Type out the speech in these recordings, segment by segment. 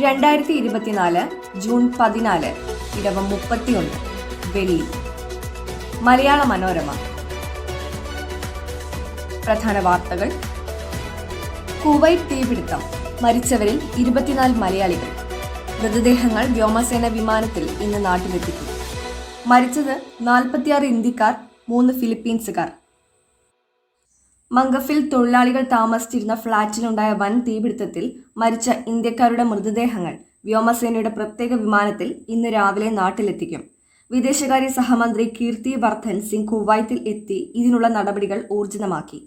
രണ്ടായിരത്തി ഇരുപത്തിനാല് ജൂൺ പതിനാല് ഇടവം മുപ്പത്തിയൊന്ന് വെള്ളി മലയാള മനോരമ. പ്രധാന വാർത്തകൾ. കുവൈറ്റ് തീപിടുത്തം. മരിച്ചവരിൽ ഇരുപത്തിനാല് മലയാളികൾ. മൃതദേഹങ്ങൾ വ്യോമസേന വിമാനത്തിൽ ഇന്ന് നാട്ടിലെത്തിക്കും. മരിച്ചത് നാൽപ്പത്തിയാറ് ഇന്ത്യക്കാർ മൂന്ന് ഫിലിപ്പീൻസുകാർ. മംഗഫിൽ തൊഴിലാളികൾ താമസിച്ചിരുന്ന ഫ്ളാറ്റിലുണ്ടായ വൻ തീപിടുത്തത്തിൽ മരിച്ച ഇന്ത്യക്കാരുടെ മൃതദേഹങ്ങൾ വ്യോമസേനയുടെ പ്രത്യേക വിമാനത്തിൽ ഇന്ന് രാവിലെ നാട്ടിലെത്തിക്കും. വിദേശകാര്യ സഹമന്ത്രി കീർത്തി വർദ്ധൻ സിംഗ് കുവൈത്തിൽ എത്തി ഇതിനുള്ള നടപടികൾ ഊർജിതമാക്കി.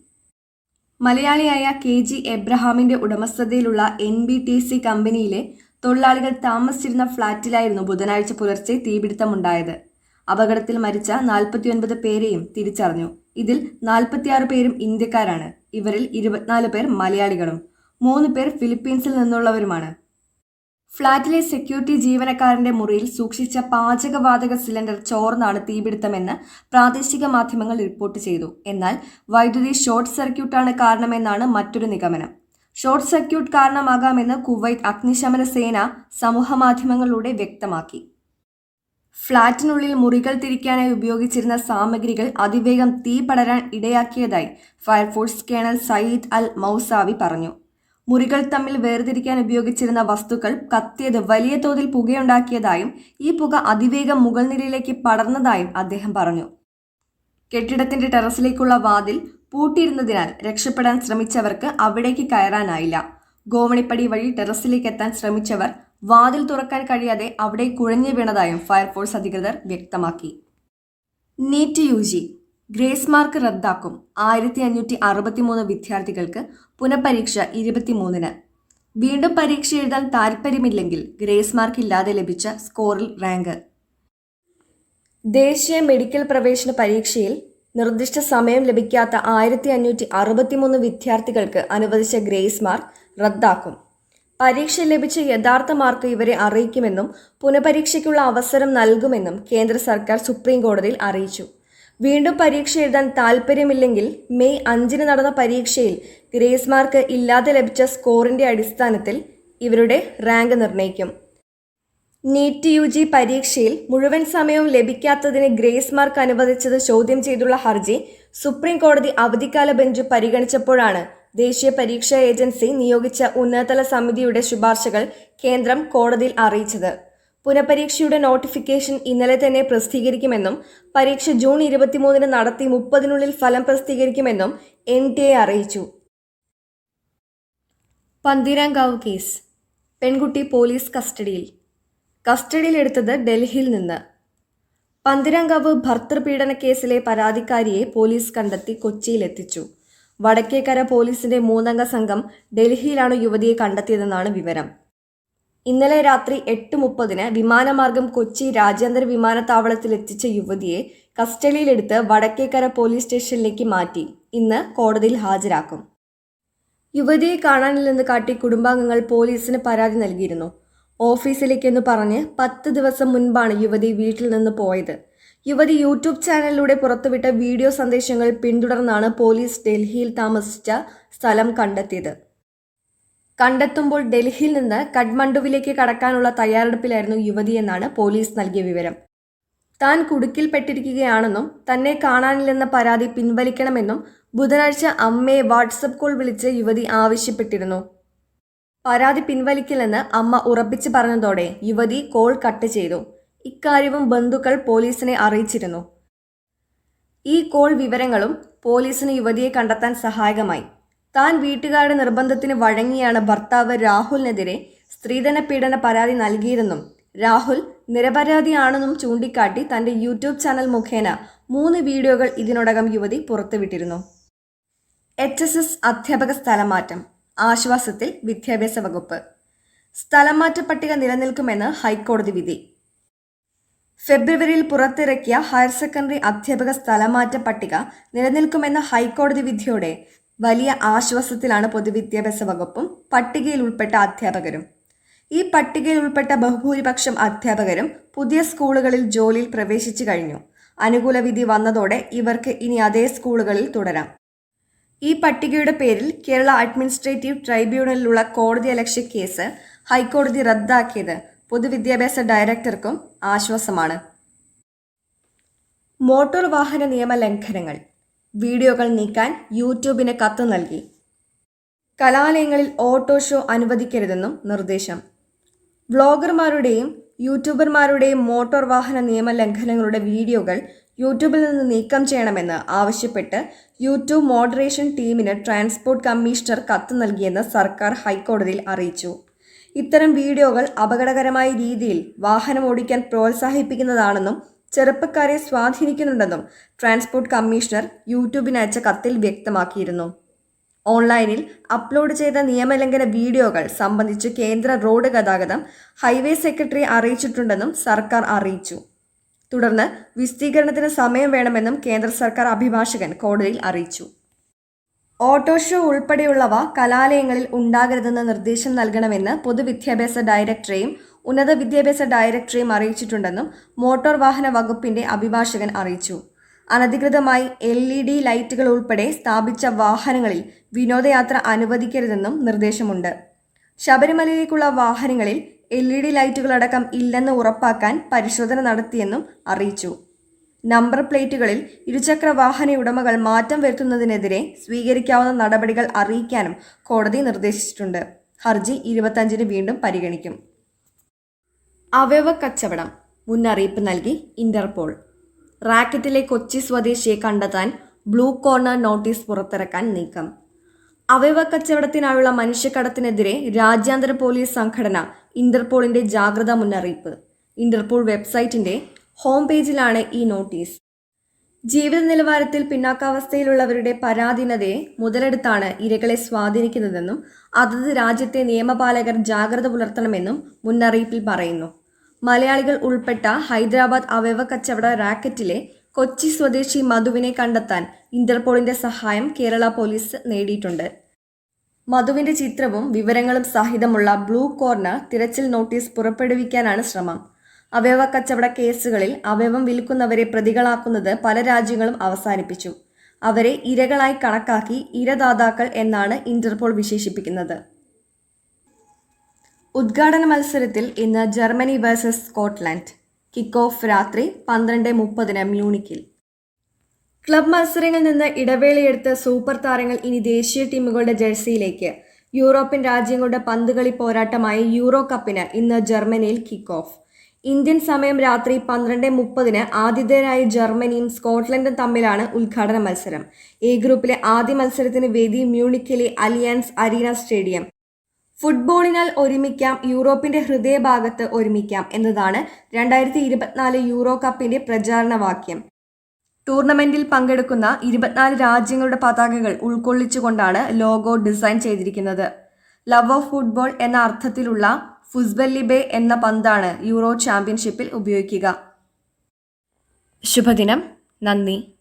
മലയാളിയായ കെ ജി എബ്രഹാമിന്റെ ഉടമസ്ഥതയിലുള്ള എൻ ബി ടി സി കമ്പനിയിലെ തൊഴിലാളികൾ താമസിച്ചിരുന്ന ഫ്ളാറ്റിലായിരുന്നു ബുധനാഴ്ച പുലർച്ചെ തീപിടുത്തമുണ്ടായത്. അപകടത്തിൽ മരിച്ച നാൽപ്പത്തിയൊൻപത് പേരെയും തിരിച്ചറിഞ്ഞു. ഇതിൽ നാൽപ്പത്തിയാറ് പേരും ഇന്ത്യക്കാരാണ്. ഇവരിൽ ഇരുപത്തിനാല് പേർ മലയാളികളും മൂന്ന് പേർ ഫിലിപ്പീൻസിൽ നിന്നുള്ളവരുമാണ്. ഫ്ളാറ്റിലെ സെക്യൂരിറ്റി ജീവനക്കാരന്റെ മുറിയിൽ സൂക്ഷിച്ച പാചകവാതക സിലിണ്ടർ ചോർന്നാണ് തീപിടുത്തമെന്ന് പ്രാദേശിക മാധ്യമങ്ങൾ റിപ്പോർട്ട് ചെയ്തു. എന്നാൽ വൈദ്യുതി ഷോർട്ട് സർക്യൂട്ടാണ് കാരണമെന്നാണ് മറ്റൊരു നിഗമനം. ഷോർട്ട് സർക്യൂട്ട് കാരണമാകാമെന്ന് കുവൈറ്റ് അഗ്നിശമന സേന സമൂഹമാധ്യമങ്ങളിലൂടെ വ്യക്തമാക്കി. ഫ്ളാറ്റിനുള്ളിൽ മുറികൾ തിരിക്കാനായി ഉപയോഗിച്ചിരുന്ന സാമഗ്രികൾ അതിവേഗം തീ പടരാൻ ഇടയാക്കിയതായി fire force colonel Sayed Al Mousavi പറഞ്ഞു. മുറികൾ തമ്മിൽ വേർതിരിക്കാൻ ഉപയോഗിച്ചിരുന്ന വസ്തുക്കൾ കത്തിയത് വലിയ തോതിൽ പുകയുണ്ടാക്കിയതായും ഈ പുക അതിവേഗം മുകൾ നിരയിലേക്ക് പടർന്നതായും അദ്ദേഹം പറഞ്ഞു. കെട്ടിടത്തിന്റെ ടെറസിലേക്കുള്ള വാതിൽ പൂട്ടിയിരുന്നതിനാൽ രക്ഷപ്പെടാൻ ശ്രമിച്ചവർക്ക് അവിടേക്ക് കയറാനായില്ല. ഗോവണിപ്പടി വഴി ടെറസിലേക്ക് എത്താൻ ശ്രമിച്ചവർ വാതിൽ തുറക്കാൻ കഴിയാതെ അവിടെ കുഴഞ്ഞു വീണതായും ഫയർഫോഴ്സ് അധികൃതർ വ്യക്തമാക്കി. NEET U G. Grace mark റദ്ദാക്കും ആയിരത്തി അഞ്ഞൂറ്റി അറുപത്തിമൂന്ന് വിദ്യാർത്ഥികൾക്ക് പുനഃപരീക്ഷ ഇരുപത്തിമൂന്നിന്. വീണ്ടും പരീക്ഷ എഴുതാൻ താൽപ്പര്യമില്ലെങ്കിൽ ഗ്രേസ് മാർക്ക് ഇല്ലാതെ ലഭിച്ച സ്കോറിൽ റാങ്ക്. ദേശീയ മെഡിക്കൽ പ്രവേശന പരീക്ഷയിൽ നിർദ്ദിഷ്ട സമയം ലഭിക്കാത്ത ആയിരത്തി അഞ്ഞൂറ്റി അറുപത്തിമൂന്ന് വിദ്യാർത്ഥികൾക്ക് അനുവദിച്ച ഗ്രേസ് മാർക്ക് റദ്ദാക്കും. പരീക്ഷ ലഭിച്ച യഥാർത്ഥ മാർക്ക് ഇവരെ അറിയിക്കുമെന്നും പുനഃപരീക്ഷയ്ക്കുള്ള അവസരം നൽകുമെന്നും കേന്ദ്ര സർക്കാർ സുപ്രീം കോടതിയിൽ അറിയിച്ചു. വീണ്ടും പരീക്ഷ എഴുതാൻ താൽപ്പര്യമില്ലെങ്കിൽ മെയ് അഞ്ചിന് നടന്ന പരീക്ഷയിൽ ഗ്രേസ് മാർക്ക് ഇല്ലാതെ ലഭിച്ച സ്കോറിന്റെ അടിസ്ഥാനത്തിൽ ഇവരുടെ റാങ്ക് നിർണയിക്കും. നീറ്റ് യു ജി പരീക്ഷയിൽ മുഴുവൻ സമയവും ലഭിക്കാത്തതിന് ഗ്രേസ് മാർക്ക് അനുവദിച്ചത് ചോദ്യം ചെയ്തുള്ള ഹർജി സുപ്രീം കോടതി അവധിക്കാല ബെഞ്ച് പരിഗണിച്ചപ്പോഴാണ് ദേശീയ പരീക്ഷാ ഏജൻസി നിയോഗിച്ച ഉന്നതതല സമിതിയുടെ ശുപാർശകൾ കേന്ദ്രം കോടതിയിൽ അറിയിച്ചത്. പുനഃപരീക്ഷയുടെ നോട്ടിഫിക്കേഷൻ ഇന്നലെ തന്നെ പ്രസിദ്ധീകരിക്കുമെന്നും പരീക്ഷ ജൂൺ ഇരുപത്തിമൂന്നിന് നടത്തി മുപ്പതിനുള്ളിൽ ഫലം പ്രസിദ്ധീകരിക്കുമെന്നും എൻ ടി എ അറിയിച്ചു. പന്തീരാങ്കാവ് കേസ്. പെൺകുട്ടി പോലീസ് കസ്റ്റഡിയിൽ. കസ്റ്റഡിയിലെടുത്തത് ഡൽഹിയിൽ നിന്ന്. പന്തിരാങ്കാവ് ഭർത്തൃപീഡന കേസിലെ പരാതിക്കാരിയെ പോലീസ് കണ്ടെത്തി കൊച്ചിയിലെത്തിച്ചു. വടക്കേക്കര പോലീസിന്റെ മൂന്നംഗ സംഘം ഡൽഹിയിലാണ് യുവതിയെ കണ്ടെത്തിയതെന്നാണ് വിവരം. ഇന്നലെ രാത്രി എട്ട് മുപ്പതിന് വിമാനമാർഗം കൊച്ചി രാജ്യാന്തര വിമാനത്താവളത്തിൽ എത്തിച്ച യുവതിയെ കസ്റ്റഡിയിലെടുത്ത് വടക്കേക്കര പോലീസ് സ്റ്റേഷനിലേക്ക് മാറ്റി. ഇന്ന് കോടതിയിൽ ഹാജരാക്കും. യുവതിയെ കാണാനില്ലെന്ന് കാട്ടി കുടുംബാംഗങ്ങൾ പോലീസിന് പരാതി നൽകിയിരുന്നു. ഓഫീസിലേക്കെന്ന് പറഞ്ഞ് പത്ത് ദിവസം മുൻപാണ് യുവതി വീട്ടിൽ നിന്ന് പോയത്. യുവതി യൂട്യൂബ് ചാനലിലൂടെ പുറത്തുവിട്ട വീഡിയോ സന്ദേശങ്ങൾ പിന്തുടർന്നാണ് പോലീസ് ഡൽഹിയിൽ താമസിച്ച സ്ഥലം കണ്ടെത്തിയത്. കണ്ടെത്തുമ്പോൾ ഡൽഹിയിൽ നിന്ന് കഠ്മണ്ഡുവിലേക്ക് കടക്കാനുള്ള തയ്യാറെടുപ്പിലായിരുന്നു യുവതിയെന്നാണ് പോലീസ് നൽകിയ വിവരം. താൻ കുടുക്കിൽപ്പെട്ടിരിക്കുകയാണെന്നും തന്നെ കാണാനില്ലെന്ന പരാതി പിൻവലിക്കണമെന്നും ബുധനാഴ്ച അമ്മയെ വാട്സപ്പ് കോൾ വിളിച്ച് യുവതി ആവശ്യപ്പെട്ടിരുന്നു. പരാതി പിൻവലിക്കില്ലെന്ന് അമ്മ ഉറപ്പിച്ചു പറഞ്ഞതോടെ യുവതി കോൾ കട്ട് ചെയ്തു. ഇക്കാര്യവും ബന്ധുക്കൾ പോലീസിനെ അറിയിച്ചിരുന്നു. ഈ കോൾ വിവരങ്ങളും പോലീസിന് യുവതിയെ കണ്ടെത്താൻ സഹായകമായി. താൻ വീട്ടുകാരുടെ നിർബന്ധത്തിന് വഴങ്ങിയാണ് ഭർത്താവ് രാഹുലിനെതിരെ സ്ത്രീധന പീഡന പരാതി നൽകിയതെന്നും രാഹുൽ നിരപരാധിയാണെന്നും ചൂണ്ടിക്കാട്ടി തന്റെ യൂട്യൂബ് ചാനൽ മുഖേന മൂന്ന് വീഡിയോകൾ ഇതിനോടകം യുവതി പുറത്തുവിട്ടിരുന്നു. എച്ച് എസ് എസ് അധ്യാപക സ്ഥലമാറ്റം ആശ്വാസത്തിൽ വിദ്യാഭ്യാസ വകുപ്പ്. സ്ഥലമാറ്റ പട്ടിക നിലനിൽക്കുമെന്ന് ഹൈക്കോടതി വിധി. ഫെബ്രുവരിയിൽ പുറത്തിറക്കിയ ഹയർ സെക്കൻഡറി അധ്യാപക സ്ഥലമാറ്റ പട്ടിക നിലനിൽക്കുമെന്ന ഹൈക്കോടതി വിധിയോടെ വലിയ ആശ്വാസത്തിലാണ് പൊതുവിദ്യാഭ്യാസ വകുപ്പും പട്ടികയിൽ ഉൾപ്പെട്ട അധ്യാപകരും. ഈ പട്ടികയിൽ ഉൾപ്പെട്ട ബഹുഭൂരിപക്ഷം അധ്യാപകരും പുതിയ സ്കൂളുകളിൽ ജോലിയിൽ പ്രവേശിച്ചു കഴിഞ്ഞു. അനുകൂല വിധി വന്നതോടെ ഇവർക്ക് ഇനി അതേ സ്കൂളുകളിൽ തുടരാം. ഈ പട്ടികയുടെ പേരിൽ കേരള അഡ്മിനിസ്ട്രേറ്റീവ് ട്രൈബ്യൂണലിലുള്ള കോടതി അലക്ഷ്യ കേസ് ഹൈക്കോടതി റദ്ദാക്കിയത് പൊതുവിദ്യാഭ്യാസ ഡയറക്ടർക്കും ആശ്വാസമാണ്. മോട്ടോർ വാഹന നിയമ ലംഘനങ്ങൾ. വീഡിയോകൾ നീക്കാൻ യൂട്യൂബിന് കത്ത് നൽകി. കലാലയങ്ങളിൽ ഓട്ടോ ഷോ അനുവദിക്കരുതെന്നും നിർദ്ദേശം. വ്ളോഗർമാരുടെയും യൂട്യൂബർമാരുടെയും മോട്ടോർ വാഹന നിയമ ലംഘനങ്ങളുടെ വീഡിയോകൾ യൂട്യൂബിൽ നിന്ന് നീക്കം ചെയ്യണമെന്ന് ആവശ്യപ്പെട്ട് യൂട്യൂബ് മോഡറേഷൻ ടീമിന് ട്രാൻസ്പോർട്ട് കമ്മീഷണർ കത്ത് നൽകിയെന്ന് സർക്കാർ ഹൈക്കോടതിയിൽ അറിയിച്ചു. ഇത്തരം വീഡിയോകൾ അപകടകരമായ രീതിയിൽ വാഹനം ഓടിക്കാൻ പ്രോത്സാഹിപ്പിക്കുന്നതാണെന്നും ചെറുപ്പക്കാരെ സ്വാധീനിക്കുന്നുണ്ടെന്നും ട്രാൻസ്പോർട്ട് കമ്മീഷണർ യൂട്യൂബിന് അയച്ച കത്തിൽ വ്യക്തമാക്കിയിരുന്നു. ഓൺലൈനിൽ അപ്ലോഡ് ചെയ്ത നിയമലംഘന വീഡിയോകൾ സംബന്ധിച്ച് കേന്ദ്ര റോഡ് ഗതാഗതം ഹൈവേ സെക്രട്ടറി അറിയിച്ചിട്ടുണ്ടെന്നും സർക്കാർ അറിയിച്ചു. തുടർന്ന് വിശദീകരണത്തിന് സമയം വേണമെന്നും കേന്ദ്ര സർക്കാർ അഭിഭാഷകൻ കോടതിയിൽ അറിയിച്ചു. ഓട്ടോ ഷോ ഉൾപ്പെടെയുള്ളവ കലാലയങ്ങളിൽ ഉണ്ടാകരുതെന്ന് നിർദ്ദേശം നൽകണമെന്ന് പൊതുവിദ്യാഭ്യാസ ഡയറക്ടറേയും ഉന്നത വിദ്യാഭ്യാസ ഡയറക്ടറെയും അറിയിച്ചിട്ടുണ്ടെന്നും മോട്ടോർ വാഹന വകുപ്പിന്റെ അഭിഭാഷകൻ അറിയിച്ചു. അനധികൃതമായി എൽ ഇ ഡി ലൈറ്റുകൾ ഉൾപ്പെടെ സ്ഥാപിച്ച വാഹനങ്ങളിൽ വിനോദയാത്ര അനുവദിക്കരുതെന്നും നിർദ്ദേശമുണ്ട്. ശബരിമലയിലേക്കുള്ള വാഹനങ്ങളിൽ എൽ ഇ ഡി ലൈറ്റുകളടക്കം ഇല്ലെന്ന് ഉറപ്പാക്കാൻ പരിശോധന നടത്തിയെന്നും അറിയിച്ചു. നമ്പർ പ്ലേറ്റുകളിൽ ഇരുചക്ര വാഹന ഉടമകൾ മാറ്റം വരുത്തുന്നതിനെതിരെ സ്വീകരിക്കാവുന്ന നടപടികൾ അറിയിക്കാനും കോടതി നിർദ്ദേശിച്ചിട്ടുണ്ട്. ഹർജി ഇരുപത്തഞ്ചിന് വീണ്ടും പരിഗണിക്കും. അവയവ കച്ചവടം. മുന്നറിയിപ്പ് നൽകി ഇന്റർപോൾ. റാക്കറ്റിലെ കൊച്ചി സ്വദേശിയെ കണ്ടെത്താൻ ബ്ലൂ കോർണർ നോട്ടീസ് പുറത്തിറക്കാൻ നീക്കം. അവയവ കച്ചവടത്തിനായുള്ള മനുഷ്യക്കടത്തിനെതിരെ രാജ്യാന്തര പോലീസ് സംഘടന ഇന്റർപോളിന്റെ ജാഗ്രതാ മുന്നറിയിപ്പ്. ഇന്റർപോൾ വെബ്സൈറ്റിന്റെ ഹോം പേജിലാണ് ഈ നോട്ടീസ്. ജീവിത നിലവാരത്തിൽ പിന്നാക്കാവസ്ഥയിലുള്ളവരുടെ പരാധീനതയെ മുതലെടുത്താണ് ഇരകളെ സ്വാധീനിക്കുന്നതെന്നും അതത് രാജ്യത്തെ നിയമപാലകർ ജാഗ്രത പുലർത്തണമെന്നും മുന്നറിയിപ്പിൽ പറയുന്നു. മലയാളികൾ ഉൾപ്പെട്ട ഹൈദരാബാദ് അവയവ കച്ചവട റാക്കറ്റിലെ കൊച്ചി സ്വദേശി മധുവിനെ കണ്ടെത്താൻ ഇന്റർപോളിന്റെ സഹായം കേരള പോലീസ് നേടിയിട്ടുണ്ട്. മധുവിന്റെ ചിത്രവും വിവരങ്ങളും സഹിതമുള്ള ബ്ലൂ കോർണർ തിരച്ചിൽ നോട്ടീസ് പുറപ്പെടുവിക്കാനാണ് ശ്രമം. അവയവ കച്ചവട കേസുകളിൽ അവയവം വിൽക്കുന്നവരെ പ്രതികളാക്കുന്നത് പല രാജ്യങ്ങളും അവസാനിപ്പിച്ചു. അവരെ ഇരകളായി കണക്കാക്കി ഇരദാതാക്കൾ എന്നാണ് ഇന്റർപോൾ വിശേഷിപ്പിക്കുന്നത്. ഉദ്ഘാടന മത്സരത്തിൽ ഇന്ന് Germany versus Scotland. Kick off രാത്രി പന്ത്രണ്ട് മുപ്പതിന് മ്യൂണിക്കിൽ. ക്ലബ് മത്സരങ്ങളിൽ നിന്ന് ഇടവേളയെടുത്ത് സൂപ്പർ താരങ്ങൾ ഇനി ദേശീയ ടീമുകളുടെ ജേഴ്സിയിലേക്ക്. യൂറോപ്യൻ രാജ്യങ്ങളുടെ പന്തുകളി പോരാട്ടമായ യൂറോ കപ്പിന് ഇന്ന് ജർമ്മനിയിൽ കിക്ക് ഓഫ് ഇന്ത്യൻ സമയം രാത്രി പന്ത്രണ്ട് മുപ്പതിന് ആതിഥേയരായ ജർമ്മനിയും സ്കോട്ട്ലൻഡും തമ്മിലാണ് ഉദ്ഘാടന മത്സരം. എ ഗ്രൂപ്പിലെ ആദ്യ മത്സരത്തിന് വേദി മ്യൂണിക്കിലെ അലിയാൻസ് അരീന സ്റ്റേഡിയം. ഫുട്ബോളിനാൽ ഒരുമിക്കാം യൂറോപ്പിന്റെ ഹൃദയഭാഗത്ത് ഒരുമിക്കാം എന്നതാണ് രണ്ടായിരത്തി ഇരുപത്തിനാല് യൂറോ കപ്പിന്റെ പ്രചാരണ വാക്യം ടൂർണമെന്റിൽ പങ്കെടുക്കുന്ന ഇരുപത്തിനാല് രാജ്യങ്ങളുടെ പതാകകൾ ഉൾക്കൊള്ളിച്ചുകൊണ്ടാണ് ലോഗോ ഡിസൈൻ ചെയ്തിരിക്കുന്നത്. ലവ് ഓഫ് ഫുട്ബോൾ എന്ന അർത്ഥത്തിലുള്ള ഫുസ്ബല്ലിബെ എന്ന പന്താണ് യൂറോ ചാമ്പ്യൻഷിപ്പിൽ ഉപയോഗിക്കുക. ശുഭദിനം. നന്ദി.